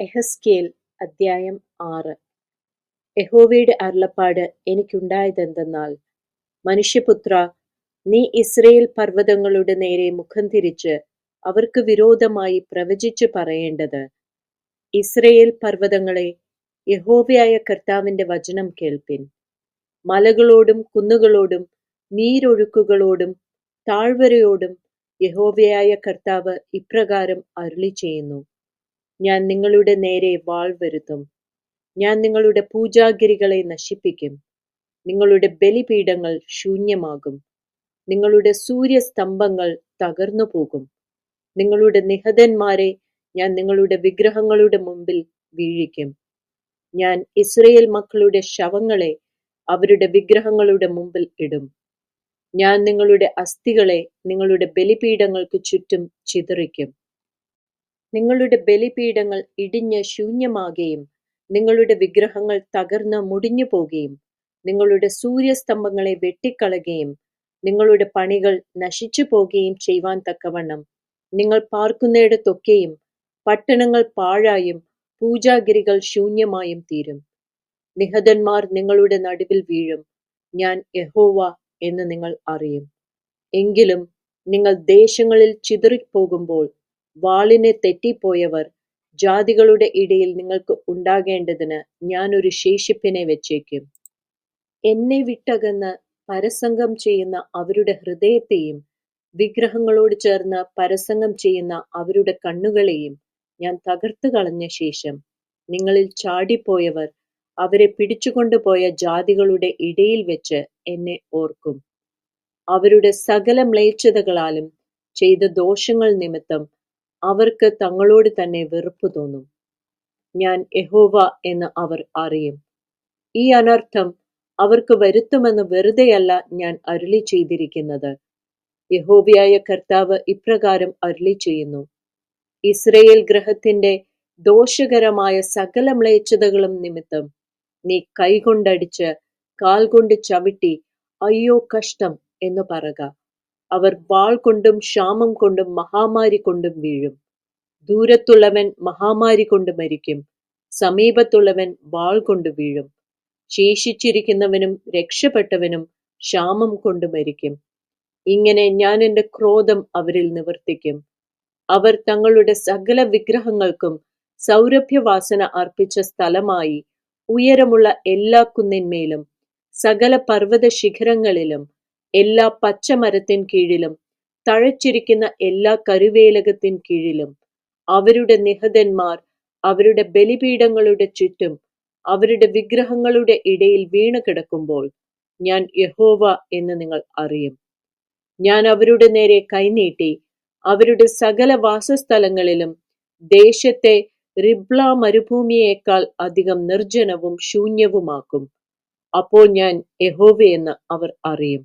എഹെസ്കേൽ അദ്ധ്യായം ആറ്. യഹോവയുടെ അരുളപ്പാട് എനിക്കുണ്ടായതെന്തെന്നാൽ മനുഷ്യപുത്ര നീ ഇസ്രയേൽ പർവതങ്ങളുടെ നേരെ മുഖം തിരിച്ച് അവർക്ക് വിരോധമായി പ്രവചിച്ചു പറയേണ്ടത്. ഇസ്രയേൽ പർവതങ്ങളെ യഹോവയായ കർത്താവിന്റെ വചനം കേൾപ്പിൻ. മലകളോടും കുന്നുകളോടും നീരൊഴുക്കുകളോടും താഴ്വരയോടും യഹോവയായ കർത്താവ് ഇപ്രകാരം അരുളി ചെയ്യുന്നു ഞാൻ നിങ്ങളുടെ നേരെ വാൾ വരുത്തും. ഞാൻ നിങ്ങളുടെ പൂജാഗിരികളെ നശിപ്പിക്കും. നിങ്ങളുടെ ബലിപീഠങ്ങൾ ശൂന്യമാകും. നിങ്ങളുടെ സൂര്യസ്തംഭങ്ങൾ തകർന്നു പോകും നിങ്ങളുടെ നിഹതന്മാരെ ഞാൻ നിങ്ങളുടെ വിഗ്രഹങ്ങളുടെ മുമ്പിൽ വീഴിക്കും. ഞാൻ ഇസ്രയേൽ മക്കളുടെ ശവങ്ങളെ അവരുടെ വിഗ്രഹങ്ങളുടെ മുമ്പിൽ ഇടും. ഞാൻ നിങ്ങളുടെ അസ്ഥികളെ നിങ്ങളുടെ ബലിപീഠങ്ങൾക്ക് ചുറ്റും ചിതറിക്കും. നിങ്ങളുടെ ബലിപീഠങ്ങൾ ഇടിഞ്ഞ് ശൂന്യമാകുകയും നിങ്ങളുടെ വിഗ്രഹങ്ങൾ തകർന്ന് മുടിഞ്ഞു പോകുകയും നിങ്ങളുടെ സൂര്യസ്തംഭങ്ങളെ വെട്ടിക്കളയുകയും നിങ്ങളുടെ പണികൾ നശിച്ചു പോകുകയും ചെയ്യുവാൻ തക്കവണ്ണം നിങ്ങൾ പാർക്കുന്നിടത്തൊക്കെയും പട്ടണങ്ങൾ പാഴായും പൂജാഗിരികൾ ശൂന്യമായും തീരും. നിഹതന്മാർ നിങ്ങളുടെ നടുവിൽ വീഴും. ഞാൻ യഹോവ എന്ന് നിങ്ങൾ അറിയും. എങ്കിലും നിങ്ങൾ ദേശങ്ങളിൽ ചിതറിപ്പോകുമ്പോൾ വാളിനെ തെറ്റിപ്പോയവർ ജാതികളുടെ ഇടയിൽ നിങ്ങൾക്ക് ഉണ്ടാകേണ്ടതിന് ഞാനൊരു ശേഷിപ്പിനെ വെച്ചേക്കും. എന്നെ വിട്ടകന്ന് പരസംഗം ചെയ്യുന്ന അവരുടെ ഹൃദയത്തെയും വിഗ്രഹങ്ങളോട് ചേർന്ന് പരസംഗം ചെയ്യുന്ന അവരുടെ കണ്ണുകളെയും ഞാൻ തകർത്തു കളഞ്ഞ ശേഷം നിങ്ങളിൽ ചാടിപ്പോയവർ അവരെ പിടിച്ചുകൊണ്ടുപോയ ജാതികളുടെ ഇടയിൽ വെച്ച് എന്നെ ഓർക്കും. അവരുടെ സകല മ്ലേച്ഛതകളാലും ചെയ്ത ദോഷങ്ങൾ നിമിത്തം അവർക്ക് തങ്ങളോട് തന്നെ വെറുപ്പ് തോന്നും. ഞാൻ യഹോവ എന്ന് അവർ അറിയും. ഈ അനർത്ഥം അവർക്ക് വരുത്തുമെന്ന് വെറുതെയല്ല ഞാൻ അരുളി ചെയ്തിരിക്കുന്നത്. യഹോബിയായ കർത്താവ് ഇപ്രകാരം അരുളി ചെയ്യുന്നു. ഇസ്രയേൽ ഗ്രഹത്തിന്റെ ദോഷകരമായ സകല മ്ലേച്ഛതകളും നിമിത്തം നീ കൈകൊണ്ടടിച്ച് കാൽ കൊണ്ട് ചവിട്ടി അയ്യോ കഷ്ടം എന്ന് പറക അവർ വാൾ കൊണ്ടും ക്ഷാമം കൊണ്ടും മഹാമാരി കൊണ്ടും വീഴും. ദൂരത്തുള്ളവൻ മഹാമാരി കൊണ്ട് മരിക്കും. സമീപത്തുള്ളവൻ വാൾ കൊണ്ട് വീഴും. ശേഷിച്ചിരിക്കുന്നവനും രക്ഷപ്പെട്ടവനും ക്ഷാമം കൊണ്ട് മരിക്കും. ഇങ്ങനെ ഞാൻ എന്റെ ക്രോധം അവരിൽ നിവർത്തിക്കും. അവർ തങ്ങളുടെ സകല വിഗ്രഹങ്ങൾക്കും സൗരഭ്യവാസന അർപ്പിച്ച സ്ഥലമായി ഉയരമുള്ള എല്ലാ കുന്നിന്മേലും സകല പർവത ശിഖരങ്ങളിലും എല്ലാ പച്ചമരത്തിൻ കീഴിലും തഴച്ചിരിക്കുന്ന എല്ലാ കരുവേലകത്തിൻ കീഴിലും അവരുടെ നിഹതന്മാർ അവരുടെ ബലിപീഠങ്ങളുടെ ചുറ്റും അവരുടെ വിഗ്രഹങ്ങളുടെ ഇടയിൽ വീണു കിടക്കുമ്പോൾ ഞാൻ യഹോവ എന്ന് നിങ്ങൾ അറിയും. ഞാൻ അവരുടെ നേരെ കൈനീട്ടി അവരുടെ സകല വാസസ്ഥലങ്ങളിലും ദേശത്തെ റിബ്ല മരുഭൂമിയേക്കാൾ അധികം നിർജനവും ശൂന്യവുമാക്കും. അപ്പോൾ ഞാൻ യഹോവയെന്ന് അവർ അറിയും.